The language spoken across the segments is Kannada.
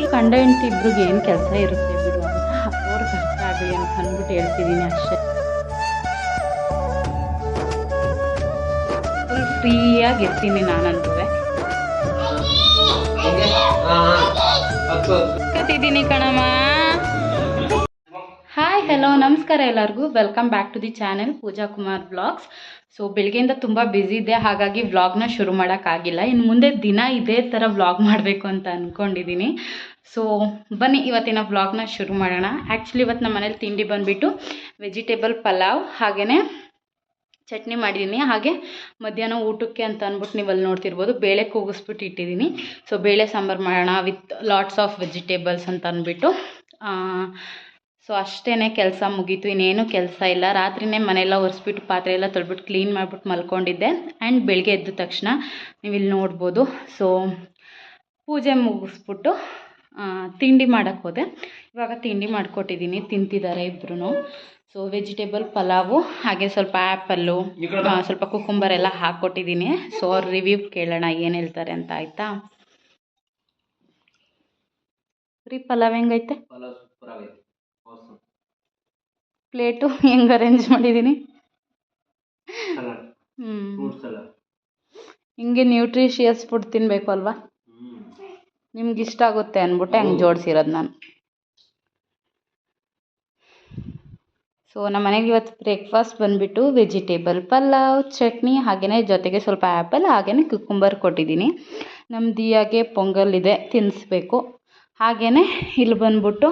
ಮನೇಲಿ ಗಂಡ ಹೆಂಡತಿ ಇಬ್ರಿಗೆ ಏನು ಕೆಲಸ ಇರುತ್ತೆ ಬಿಡು. ಅಂತ ಕಷ್ಟ ಆಗಲಿ ಅಂತ ಅಂದ್ಬಿಟ್ಟು ಹೇಳ್ತಿದ್ದೀನಿ ಅಷ್ಟೇ. ಫುಲ್ ಫ್ರೀಯಾಗಿ ಇರ್ತೀನಿ ನಾನಂತೂ ಕತ್ತಿದ್ದೀನಿ ಕಣಮ್ಮ. ಹಲೋ ನಮಸ್ಕಾರ ಎಲ್ಲರಿಗೂ. Welcome back to the channel Pooja Kumar blogs so ಬೆಳಗ್ಗೆಯಿಂದ ತುಂಬ ಬ್ಯುಸಿ ಇದೆ, ಹಾಗಾಗಿ ವ್ಲಾಗ್ನ ಶುರು ಮಾಡೋಕ್ಕಾಗಿಲ್ಲ ಇನ್ನು ಮುಂದೆ ದಿನ ಇದೇ ಥರ ವ್ಲಾಗ್ ಮಾಡಬೇಕು ಅಂತ ಅಂದ್ಕೊಂಡಿದ್ದೀನಿ ಸೊ ಬನ್ನಿ, ಇವತ್ತಿನ ವ್ಲಾಗ್ನ ಶುರು ಮಾಡೋಣ. ಆ್ಯಕ್ಚುಲಿ ಇವತ್ತು ನಮ್ಮ ಮನೇಲಿ ತಿಂಡಿ ಬಂದುಬಿಟ್ಟು ವೆಜಿಟೇಬಲ್ ಪಲಾವ್ ಹಾಗೆಯೇ ಚಟ್ನಿ ಮಾಡಿದ್ದೀನಿ ಹಾಗೆ ಮಧ್ಯಾಹ್ನ ಊಟಕ್ಕೆ ಅಂತ ಅಂದ್ಬಿಟ್ಟು ನೀವು ಅಲ್ಲಿ ನೋಡ್ತಿರ್ಬೋದು, ಬೇಳೆ ಕೂಗಿಸ್ಬಿಟ್ಟು ಇಟ್ಟಿದ್ದೀನಿ ಸೊ ಬೇಳೆ ಸಾಂಬಾರು ಮಾಡೋಣ ವಿತ್ ಲಾಟ್ಸ್ ಆಫ್ ವೆಜಿಟೇಬಲ್ಸ್ ಅಂತ ಅಂದ್ಬಿಟ್ಟು ಸೊ ಅಷ್ಟೇ ಕೆಲಸ ಮುಗೀತು. ಇನ್ನೇನು ಕೆಲಸ ಇಲ್ಲ. ರಾತ್ರಿನೇ ಮನೆಯೆಲ್ಲ ಒರೆಸ್ಬಿಟ್ಟು ಪಾತ್ರೆ ಎಲ್ಲ ತೊಳ್ಬಿಟ್ಟು ಕ್ಲೀನ್ ಮಾಡಿಬಿಟ್ಟು ಮಲ್ಕೊಂಡಿದ್ದೆ. ಆ್ಯಂಡ್ ಬೆಳಗ್ಗೆ ಎದ್ದ ತಕ್ಷಣ ನೀವು ಇಲ್ಲಿ ನೋಡ್ಬೋದು. ಸೊ ಪೂಜೆ ಮುಗಿಸ್ಬಿಟ್ಟು ತಿಂಡಿ ಮಾಡೋಕ್ಕೆ ಹೋದೆ. ಇವಾಗ ತಿಂಡಿ ಮಾಡಿಕೊಟ್ಟಿದ್ದೀನಿ. ತಿಂತಿದ್ದಾರೆ ಇಬ್ಬರು ಸೊ ವೆಜಿಟೇಬಲ್ ಪಲಾವು, ಹಾಗೆ ಸ್ವಲ್ಪ ಆ್ಯಪಲ್ಲು ಸ್ವಲ್ಪ ಕುಕುಂಬರ್ ಎಲ್ಲ ಹಾಕ್ಕೊಟ್ಟಿದ್ದೀನಿ. ಸೊ ಅವ್ರ ರಿವ್ಯೂ ಕೇಳೋಣ ಏನು ಹೇಳ್ತಾರೆ ಅಂತ ಆಯಿತಾ? ರೀ, ಪಲಾವ್ ಹೆಂಗೈತೆ ಪಲಾವ್ ಸೂಪರ್ ಆಗೈತೆ awesome. ಪ್ಲೇಟು ಹೆಂಗೆ ಅರೇಂಜ್ ಮಾಡಿದ್ದೀನಿ ಹ್ಞೂ ಹಿಂಗೆ ನ್ಯೂಟ್ರಿಷಿಯಸ್ ಫುಡ್ ತಿನ್ನಬೇಕು ಅಲ್ವಾ? ನಿಮ್ಗೆ ಇಷ್ಟ ಆಗುತ್ತೆ ಅಂದ್ಬಿಟ್ಟು ಹಂಗೆ ಜೋಡಿಸಿರೋದು ನಾನು. ಸೊ ನಮ್ಮ ಮನೆಗೆ ಇವತ್ತು ಬ್ರೇಕ್ಫಾಸ್ಟ್ ಬಂದುಬಿಟ್ಟು ವೆಜಿಟೇಬಲ್ ಪಲಾವ್ ಚಟ್ನಿ ಹಾಗೆಯೇ ಜೊತೆಗೆ ಸ್ವಲ್ಪ ಆ್ಯಪಲ್ ಹಾಗೆಯೇ ಕುಕ್ಕುಂಬರ್ ಕೊಟ್ಟಿದ್ದೀನಿ ನಮ್ಮ ದಿಯಾಗೆ ಪೊಂಗಲ್ ಇದೆ ತಿನ್ನಿಸ್ಬೇಕು ಹಾಗೆಯೇ ಇಲ್ಲಿ ಬಂದ್ಬಿಟ್ಟು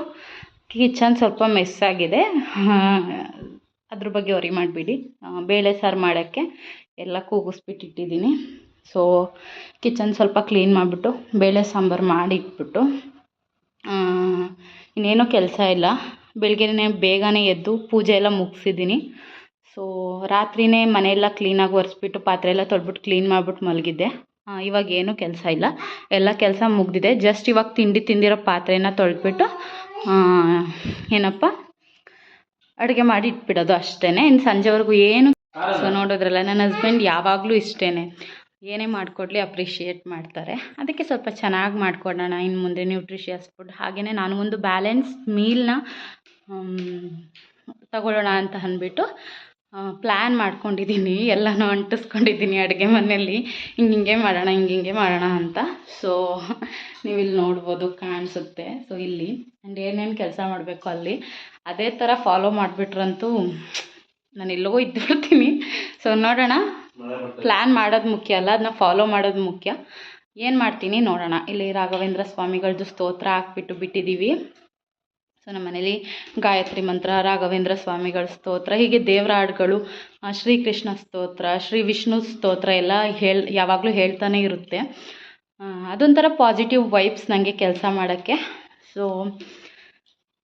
ಕಿಚನ್ ಸ್ವಲ್ಪ ಮೆಸ್ ಆಗಿದೆ. ಅದ್ರ ಬಗ್ಗೆ ವರಿ ಮಾಡಿಬಿಡಿ. ಬೇಳೆ ಸಾರು ಮಾಡೋಕ್ಕೆ ಎಲ್ಲ ಕೂಗಿಸ್ಬಿಟ್ಟು ಇಟ್ಟಿದ್ದೀನಿ ಸೊ ಕಿಚನ್ ಸ್ವಲ್ಪ ಕ್ಲೀನ್ ಮಾಡಿಬಿಟ್ಟು, ಬೇಳೆ ಸಾಂಬಾರು ಮಾಡಿಟ್ಬಿಟ್ಟು ಇನ್ನೇನೋ ಕೆಲಸ ಇಲ್ಲ. ಬೆಳಗ್ಗೆನೇ ಬೇಗನೆ ಎದ್ದು ಪೂಜೆ ಎಲ್ಲ ಮುಗಿಸಿದ್ದೀನಿ. ಸೊ ರಾತ್ರಿನೇ ಮನೆಯೆಲ್ಲ ಕ್ಲೀನಾಗಿ ಒರೆಸ್ಬಿಟ್ಟು, ಪಾತ್ರೆ ಎಲ್ಲ ತೊಳ್ಬಿಟ್ಟು ಕ್ಲೀನ್ ಮಾಡಿಬಿಟ್ಟು ಮಲಗಿದ್ದೆ. ಇವಾಗ ಏನೂ ಕೆಲಸ ಇಲ್ಲ. ಎಲ್ಲ ಕೆಲಸ ಮುಗಿದಿದೆ. ಜಸ್ಟ್ ಇವಾಗ ತಿಂಡಿ ತಿಂದಿರೋ ಪಾತ್ರೆನ ತೊಳೆದ್ಬಿಟ್ಟು ಏನಪ್ಪ? ಅಡುಗೆ ಮಾಡಿ ಇಟ್ಬಿಡೋದು ಅಷ್ಟೇ ಇನ್ನು ಸಂಜೆವರೆಗೂ ಏನು ಸೊ ನೋಡೋದ್ರಲ್ಲ, ನನ್ನ ಹಸ್ಬೆಂಡ್ ಯಾವಾಗಲೂ ಇಷ್ಟೇ ಏನೇ ಮಾಡಿಕೊಡ್ಲಿ ಅಪ್ರಿಷಿಯೇಟ್ ಮಾಡ್ತಾರೆ. ಅದಕ್ಕೆ ಸ್ವಲ್ಪ ಚೆನ್ನಾಗಿ ಮಾಡಿಕೊಡೋಣ. ಇನ್ನು ಮುಂದೆ ನ್ಯೂಟ್ರಿಷಿಯಸ್ ಫುಡ್ ಹಾಗೆಯೇ ನಾನು ಒಂದು ಬ್ಯಾಲೆನ್ಸ್ ಮೀಲ್ನ ತಗೊಳ್ಳೋಣ ಅಂತ ಅಂದ್ಬಿಟ್ಟು ಪ್ಲ್ಯಾನ್ ಮಾಡ್ಕೊಂಡಿದ್ದೀನಿ. ಎಲ್ಲನೂ ಅಂಟಿಸ್ಕೊಂಡಿದ್ದೀನಿ ಅಡುಗೆ ಮನೆಯಲ್ಲಿ. ಹಿಂಗೆ ಹಿಂಗೆ ಮಾಡೋಣ, ಹಿಂಗೆ ಹಿಂಗೆ ಮಾಡೋಣ ಅಂತ. ಸೊ ನೀವು ಇಲ್ಲಿ ನೋಡ್ಬೋದು, ಕಾಣಿಸುತ್ತೆ. ಸೊ ಇಲ್ಲಿ ಆ್ಯಂಡ್ ಏನೇನು ಕೆಲಸ ಮಾಡಬೇಕು ಅಲ್ಲಿ, ಅದೇ ಥರ ಫಾಲೋ ಮಾಡಿಬಿಟ್ರಂತೂ ನಾನು ಎಲ್ಲೋ ಇದ್ದುಬಿಡ್ತೀನಿ ಸೊ ನೋಡೋಣ ಪ್ಲ್ಯಾನ್ ಮಾಡೋದು ಮುಖ್ಯ ಅಲ್ಲ ಅದನ್ನ ಫಾಲೋ ಮಾಡೋದು ಮುಖ್ಯ. ಏನು ಮಾಡ್ತೀನಿ ನೋಡೋಣ. ಇಲ್ಲಿ ರಾಘವೇಂದ್ರ ಸ್ವಾಮಿಗಳದ್ದು ಸ್ತೋತ್ರ ಹಾಕ್ಬಿಟ್ಟು ಬಿಟ್ಟಿದ್ದೀವಿ ಸೊ ನಮ್ಮ ಮನೇಲಿ ಗಾಯತ್ರಿ ಮಂತ್ರ, ರಾಘವೇಂದ್ರ ಸ್ವಾಮಿಗಳ ಸ್ತೋತ್ರ, ಹೀಗೆ ದೇವರ ಹಾಡುಗಳು ಶ್ರೀಕೃಷ್ಣ ಸ್ತೋತ್ರ, ಶ್ರೀ ವಿಷ್ಣು ಸ್ತೋತ್ರ ಎಲ್ಲ ಹೇಳ್, ಯಾವಾಗಲೂ ಹೇಳ್ತಾನೆ ಇರುತ್ತೆ. ಅದೊಂಥರ ಪಾಸಿಟಿವ್ ವೈಬ್ಸ್ ನನಗೆ ಕೆಲಸ ಮಾಡೋಕ್ಕೆ. ಸೊ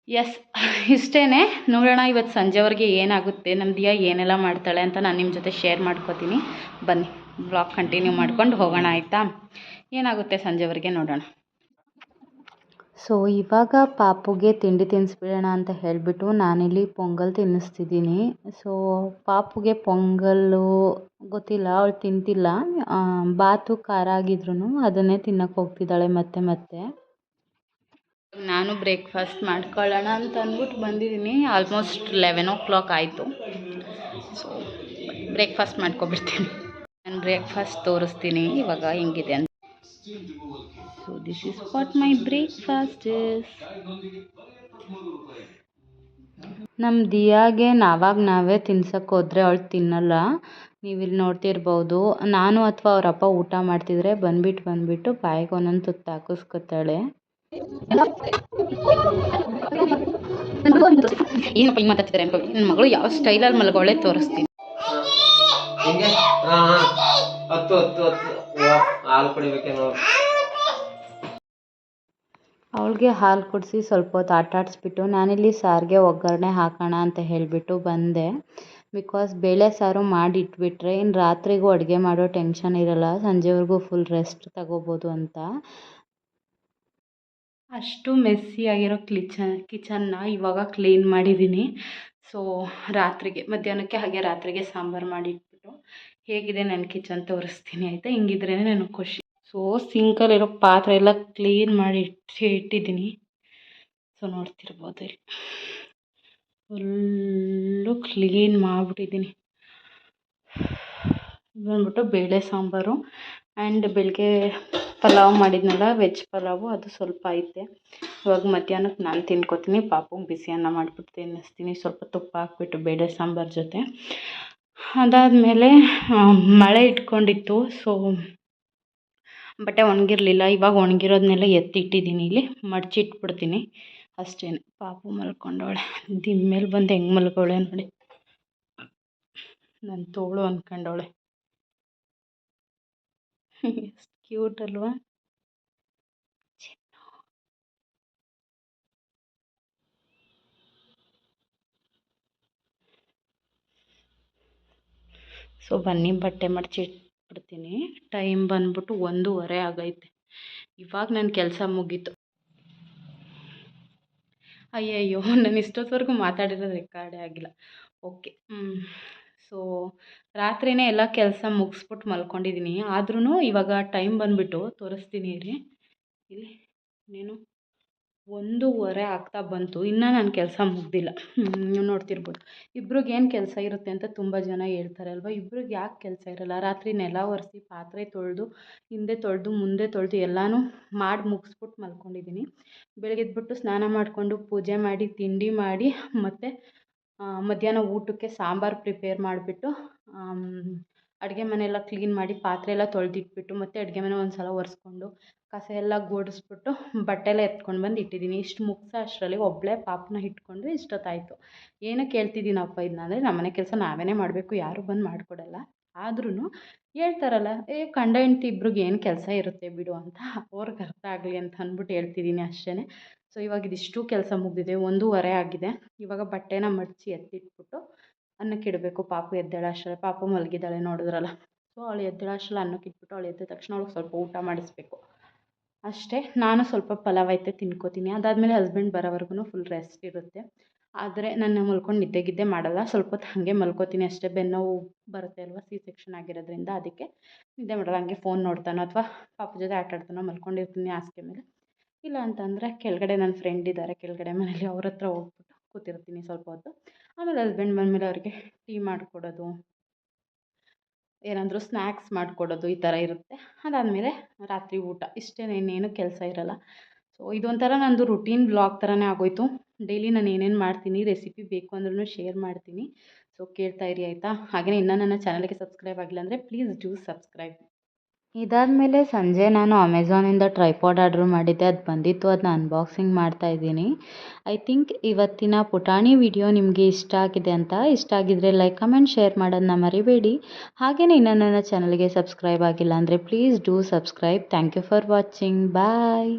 ಎಸ್ ಇಷ್ಟೇ ನೋಡೋಣ ಇವತ್ತು ಸಂಜೆವರೆಗೆ ಏನಾಗುತ್ತೆ ನಮ್ಮ ದಿಯಾ ಏನೆಲ್ಲ ಮಾಡ್ತಾಳೆ ಅಂತ ನಾನು ನಿಮ್ಮ ಜೊತೆ ಶೇರ್ ಮಾಡ್ಕೋತೀನಿ. ಬನ್ನಿ ಬ್ಲಾಗ್ ಕಂಟಿನ್ಯೂ ಮಾಡ್ಕೊಂಡು ಹೋಗೋಣ ಆಯಿತಾ? ಏನಾಗುತ್ತೆ ಸಂಜೆವರೆಗೆ ನೋಡೋಣ. ಸೊ ಇವಾಗ ಪಾಪುಗೆ ತಿಂಡಿ ತಿನ್ನಿಸ್ಬಿಡೋಣ ಅಂತ ಹೇಳಿಬಿಟ್ಟು ನಾನಿಲ್ಲಿ ಪೊಂಗಲ್ ತಿನ್ನಿಸ್ತಿದ್ದೀನಿ ಸೊ ಪಾಪುಗೆ ಪೊಂಗಲ್ಲು ಗೊತ್ತಿಲ್ಲ, ಅವಳು ತಿಂತಿಲ್ಲ. ಬಾತು ಖಾರ ಆಗಿದ್ರು ಅದನ್ನೇ ತಿನ್ನಕ್ಕೆ ಹೋಗ್ತಿದ್ದಾಳೆ ಮತ್ತೆ ಮತ್ತೆ. ನಾನು ಬ್ರೇಕ್ಫಾಸ್ಟ್ ಮಾಡ್ಕೊಳ್ಳೋಣ ಅಂತ ಅಂದ್ಬಿಟ್ಟು ಬಂದಿದ್ದೀನಿ. ಆಲ್ಮೋಸ್ಟ್ ಲೆವೆನ್ ಓ ಕ್ಲಾಕ್ ಆಯಿತು. ಸೊ ಬ್ರೇಕ್ಫಾಸ್ಟ್ ಮಾಡ್ಕೊಬಿಡ್ತೀನಿ. ನಾನು ಬ್ರೇಕ್ಫಾಸ್ಟ್ ತೋರಿಸ್ತೀನಿ. ಇವಾಗ ಹೆಂಗಿದೆ ಅಂತ. So this is what my breakfast is ನಮ್ಮ ದಿಯಾಗೆ ನಾವಾಗ ನಾವೇ ತಿನ್ಸಕ್ಕೆ ಹೋದ್ರೆ ಅವಳು ತಿನ್ನಲ್ಲ. ನೀವು ನೋಡ್ತಿರ್ಬೋದು. ನಾನು ಅಥವಾ ಅವರಪ್ಪ ಊಟ ಮಾಡ್ತಿದ್ರೆ ಬಂದ್ಬಿಟ್ಟು ಬಂದ್ಬಿಟ್ಟು ಬಾಯಿಗೆ ಒಂದೊಂದು ತುತ್ತು ಹಾಕಿಸ್ಕೊತಾಳೆ. ಏನಪ್ಪ ಹಿಂಗೆ ಮಾತಾಡ್ತಿದ್ದಾರೆ ಅನ್ಕೋ. ನನ್ನ ಮಗಳು ಯಾವ ಸ್ಟೈಲಲ್ಲಿ ಮಲಗೋಳೆ ತೋರಿಸ್ತೀನಿ. ಅವಳಿಗೆ ಹಾಲು ಕುಡಿಸಿ ಸ್ವಲ್ಪ ಹೊತ್ತು ಆಟ ಆಡಿಸ್ಬಿಟ್ಟು ನಾನಿಲ್ಲಿ ಸಾರಿಗೆ ಒಗ್ಗರಣೆ ಹಾಕೋಣ ಅಂತ ಹೇಳಿಬಿಟ್ಟು ಬಂದೆ. ಬಿಕಾಸ್ ಬೇಳೆ ಸಾರು ಮಾಡಿ ಇಟ್ಬಿಟ್ರೆ ಇನ್ನು ರಾತ್ರಿಗೂ ಅಡುಗೆ ಮಾಡೋ ಟೆನ್ಷನ್ ಇರಲ್ಲ ಸಂಜೆವರೆಗೂ ಫುಲ್ ರೆಸ್ಟ್ ತಗೋಬೋದು ಅಂತ. ಅಷ್ಟು ಮೆಸ್ಸಿ ಆಗಿರೋ ಕ್ಲಿಚನ್ ಕಿಚನ್ನ ಇವಾಗ ಕ್ಲೀನ್ ಮಾಡಿದ್ದೀನಿ ಸೊ ರಾತ್ರಿಗೆ, ಮಧ್ಯಾಹ್ನಕ್ಕೆ ಹಾಗೆ ರಾತ್ರಿಗೆ ಸಾಂಬಾರು ಮಾಡಿಟ್ಬಿಟ್ಟು ಹೇಗಿದೆ ನನ್ನ ಕಿಚನ್ ತೋರಿಸ್ತೀನಿ ಆಯಿತಾ? ಹಿಂಗಿದ್ರೇ ನನಗೆ ಖುಷಿ. ಸೊ ಸಿಂಕಲ್ಲಿರೋ ಪಾತ್ರೆ ಎಲ್ಲ ಕ್ಲೀನ್ ಮಾಡಿ ಇಟ್ಟು ಇಟ್ಟಿದ್ದೀನಿ. ಸೊ ನೋಡ್ತಿರ್ಬೋದು ಇಲ್ಲಿ. ಫುಲ್ಲು ಕ್ಲೀನ್ ಮಾಡಿಬಿಟ್ಟಿದ್ದೀನಿ. ಬಂದ್ಬಿಟ್ಟು ಬೇಳೆ ಸಾಂಬಾರು. ಆ್ಯಂಡ್ ಬೆಳಗ್ಗೆ ಪಲಾವ್ ಮಾಡಿದ್ನಲ್ಲ ವೆಜ್ ಪಲಾವು, ಅದು ಸ್ವಲ್ಪ ಐತೆ. ಇವಾಗ ಮಧ್ಯಾಹ್ನಕ್ಕೆ ನಾನು ತಿನ್ಕೋತೀನಿ. ಪಾಪುಗೆ ಬಿಸಿ ಅನ್ನ ಮಾಡಿಬಿಟ್ಟು ತಿನ್ನಿಸ್ತೀನಿ. ಸ್ವಲ್ಪ ತುಪ್ಪ ಹಾಕ್ಬಿಟ್ಟು, ಬೇಳೆ ಸಾಂಬಾರು ಜೊತೆ. ಅದಾದಮೇಲೆ ಮಳೆ ಇಟ್ಕೊಂಡಿತ್ತು. ಸೊ ಬಟ್ಟೆ ಒಣಗಿರಲಿಲ್ಲ. ಇವಾಗ ಒಣಗಿರೋದನ್ನೆಲ್ಲ ಎತ್ತಿಟ್ಟಿದ್ದೀನಿ ಇಲ್ಲಿ. ಮಡಚಿಟ್ಬಿಡ್ತೀನಿ. ಅಷ್ಟೇ ಪಾಪು ಮಲ್ಕೊಂಡವಳೆ. ದಿಮ್ಮೇಲೆ ಬಂದು ಹೆಂಗೆ ಮಲ್ಕೊಳೆ ನೋಡಿ. ನನ್ನ ತೋಳು ಅಂದ್ಕೊಂಡವಳೆ ಎಷ್ಟು ಕ್ಯೂಟ್ ಅಲ್ವಾ? ಸೊ, ಬನ್ನಿ, ಬಟ್ಟೆ ಮಡಚಿಟ್ಬಿಡ್ತೀನಿ. ಟೈಮ್ ಬಂದ್ಬಿಟ್ಟು ಒಂದೂವರೆ ಆಗೈತೆ. ಇವಾಗ ನನ್ನ ಕೆಲಸ ಮುಗೀತು. ಅಯ್ಯಯ್ಯೋ, ನಾನು ಇಷ್ಟೊತ್ತವರೆಗೂ ಮಾತಾಡಿರೋದು ರೆಕಾರ್ಡೇ ಆಗಿಲ್ಲ. ಓಕೆ ಸೊ ರಾತ್ರಿಯೇ ಎಲ್ಲ ಕೆಲಸ ಮುಗಿಸ್ಬಿಟ್ಟು ಮಲ್ಕೊಂಡಿದ್ದೀನಿ ಆದ್ರೂ ಇವಾಗ ಟೈಮ್ ಬಂದುಬಿಟ್ಟು ತೋರಿಸ್ತೀನಿ ಇರಿ. ಇಲ್ಲಿ ಏನು ಒಂದೂವರೆ ಆಗ್ತಾ ಬಂತು. ಇನ್ನೂ ನಾನು ಕೆಲಸ ಮುಗ್ದಿಲ್ಲ. ನೀವು ನೋಡ್ತಿರ್ಬೋದು. ಇಬ್ರಿಗೆ ಏನು ಕೆಲಸ ಇರುತ್ತೆ ಅಂತ ತುಂಬ ಜನ ಹೇಳ್ತಾರೆ ಅಲ್ವಾ? ಇಬ್ರಿಗೆ ಯಾಕೆ ಕೆಲಸ ಇರಲ್ಲ? ರಾತ್ರಿ ನೆಲ ಒರೆಸಿ, ಪಾತ್ರೆ ತೊಳೆದು, ಹಿಂದೆ ತೊಳೆದು, ಮುಂದೆ ತೊಳೆದು ಎಲ್ಲನೂ ಮಾಡಿ ಮುಗಿಸ್ಬಿಟ್ಟು ಮಲ್ಕೊಂಡಿದ್ದೀನಿ ಬೆಳಗ್ಗೆದ್ಬಿಟ್ಟು ಸ್ನಾನ ಮಾಡಿಕೊಂಡು ಪೂಜೆ ಮಾಡಿ, ತಿಂಡಿ ಮಾಡಿ, ಮತ್ತು ಮಧ್ಯಾಹ್ನ ಊಟಕ್ಕೆ ಸಾಂಬಾರು ಪ್ರಿಪೇರ್ ಮಾಡಿಬಿಟ್ಟು ಅಡುಗೆ ಮನೆಯೆಲ್ಲ ಕ್ಲೀನ್ ಮಾಡಿ ಪಾತ್ರೆ ಎಲ್ಲ ತೊಳೆದಿಟ್ಬಿಟ್ಟು, ಮತ್ತೆ ಅಡುಗೆ ಮನೆ ಒಂದು ಸಲ ಒರೆಸ್ಕೊಂಡು ಕಸ ಎಲ್ಲ ಗುಡಿಸ್ಬಿಟ್ಟು ಬಟ್ಟೆ ಎಲ್ಲ ಎತ್ಕೊಂಡು ಬಂದು ಇಟ್ಟಿದ್ದೀನಿ ಇಷ್ಟು ಮುಗಿಸೋ ಅಷ್ಟರಲ್ಲಿ ಒಬ್ಬಳೇ ಪಾಪನ ಇಟ್ಕೊಂಡ್ರೆ ಇಷ್ಟೊತ್ತಾಯಿತು. ಏನಕ್ಕೆ ಹೇಳ್ತಿದ್ದೀನಪ್ಪ ಇದನ್ನ ಅಂದರೆ ನಮ್ಮನೆ ಕೆಲಸ ನಾವೇ ಮಾಡಬೇಕು, ಯಾರೂ ಬಂದು ಮಾಡಿಕೊಡಲ್ಲ. ಆದ್ರೂ ಹೇಳ್ತಾರಲ್ಲ, ಏ ಗಂಡ ಹೆಂಡ್ತಿ ಇಬ್ರಿಗೆ ಏನು ಕೆಲಸ ಇರುತ್ತೆ ಬಿಡು ಅಂತ, ಅವ್ರಿಗೆ ಅರ್ಥ ಆಗಲಿ ಅಂತ ಅಂದ್ಬಿಟ್ಟು ಹೇಳ್ತಿದ್ದೀನಿ ಅಷ್ಟೇ ಸೊ ಇವಾಗ ಇದಿಷ್ಟು ಕೆಲಸ ಮುಗಿದಿದೆ. ಒಂದೂವರೆ ಆಗಿದೆ. ಇವಾಗ ಬಟ್ಟೆನ ಮಡಚಿ ಎತ್ತಿಟ್ಬಿಟ್ಟು ಅನ್ನಕ್ಕೆ ಇಡಬೇಕು. ಪಾಪು ಎದ್ದೇಳೋ ಅಷ್ಟರಲ್ಲಿ. ಪಾಪು ಮಲಗಿದ್ದಾಳೆ ನೋಡಿದ್ರಲ್ಲ. ಸೊ ಅವಳು ಎದ್ದಾಳೆ ಅಷ್ಟರಲ್ಲಿ ಅನ್ನಕ್ಕೆ ಇಟ್ಬಿಟ್ಟು ಅವಳು ಎದ್ದ ತಕ್ಷಣ ಅವ್ಳಿಗೆ ಸ್ವಲ್ಪ ಊಟ ಮಾಡಿಸ್ಬೇಕು. ಅಷ್ಟೇ. ನಾನು ಸ್ವಲ್ಪ ಪಲಾವ್ ಐತೆ ತಿನ್ಕೋತೀನಿ. ಅದಾದಮೇಲೆ ಹಸ್ಬೆಂಡ್ ಬರೋವರೆಗೂ ಫುಲ್ ರೆಸ್ಟ್ ಇರುತ್ತೆ. ಆದರೆ ನಾನು ಮಲ್ಕೊಂಡು ನಿದ್ದೆ ಗಿದ್ದೆ ಮಾಡಲ್ಲ. ಸ್ವಲ್ಪ ಹೊತ್ತು ಹಾಗೆ ಮಲ್ಕೋತೀನಿ ಅಷ್ಟೇ. ಬೆನ್ನೋವು ಬರುತ್ತೆ ಅಲ್ವಾ? ಸಿ ಸೆಕ್ಷನ್ ಆಗಿರೋದ್ರಿಂದ ಅದಕ್ಕೆ ನಿದ್ದೆ ಮಾಡಲ್ಲ. ಹಾಗೆ ಫೋನ್ ನೋಡ್ತಾನೋ ಅಥವಾ ಪಾಪ ಜೊತೆ ಆಟ ಆಡ್ತಾನೋ ಮಲ್ಕೊಂಡಿರ್ತೀನಿ ಹಾಸಿಗೆ ಮೇಲೆ. ಇಲ್ಲ ಅಂತಂದರೆ ಕೆಳಗಡೆ ನನ್ನ ಫ್ರೆಂಡ್ ಇದ್ದಾರೆ ಕೆಳಗಡೆ ಮನೇಲಿ ಅವ್ರ ಹತ್ರ ಹೋಗ್ಬಿಟ್ಟು ಕೂತಿರ್ತೀನಿ ಸ್ವಲ್ಪ ಹೊತ್ತು. ಆಮೇಲೆ ಹಸ್ಬೆಂಡ್ ಬಂದಮೇಲೆ ಅವ್ರಿಗೆ ಟೀ ಮಾಡಿಕೊಡೋದು. ಏನಾದರೂ ಸ್ನ್ಯಾಕ್ಸ್ ಮಾಡಿಕೊಡೋದು ಈ ಥರ ಇರುತ್ತೆ. ಅದಾದಮೇಲೆ ರಾತ್ರಿ ಊಟ. ಇಷ್ಟೇ ಇನ್ನೇನು ಕೆಲಸ ಇರೋಲ್ಲ. ಸೊ ಇದೊಂಥರ ನನ್ನದು ರುಟೀನ್ ಬ್ಲಾಗ್ ಥರನೇ ಆಗೋಯಿತು. ಡೈಲಿ ನಾನು ಏನೇನು ಮಾಡ್ತೀನಿ ರೆಸಿಪಿ ಬೇಕು ಅಂದ್ರೂ ಶೇರ್ ಮಾಡ್ತೀನಿ. ಸೊ ಕೇಳ್ತಾ ಇರಿ ಆಯಿತಾ? ಹಾಗೆಯೇ ಇನ್ನೂ ನನ್ನ ಚಾನಲ್ಗೆ ಸಬ್ಸ್ಕ್ರೈಬ್ ಆಗಿಲ್ಲ ಅಂದರೆ ಪ್ಲೀಸ್ ಡೂ ಸಬ್ಸ್ಕ್ರೈಬ್ ಇದಾದಮೇಲೆ ಸಂಜೆ ನಾನು ಅಮೆಝಾನಿಂದ ಟ್ರೈಪಾಡ್ ಆರ್ಡ್ರ್ ಮಾಡಿದ್ದೆ, ಅದು ಬಂದಿತ್ತು ಅದನ್ನ ಅನ್ಬಾಕ್ಸಿಂಗ್ ಮಾಡ್ತಾ ಇದ್ದೀನಿ. ಐ ಥಿಂಕ್ ಇವತ್ತಿನ ಪುಟಾಣಿ ವಿಡಿಯೋ ನಿಮಗೆ ಇಷ್ಟ ಆಗಿದೆ ಅಂತ. ಇಷ್ಟ ಆಗಿದ್ದರೆ ಲೈಕ್ ಕಮೆಂಟ್ ಶೇರ್ ಮಾಡೋದನ್ನ ಮರಿಬೇಡಿ. ಹಾಗೆಯೇ ಇನ್ನೂ ನನ್ನ ಚಾನಲ್ಗೆ ಸಬ್ಸ್ಕ್ರೈಬ್ ಆಗಿಲ್ಲ ಅಂದರೆ please do subscribe thank you for watching bye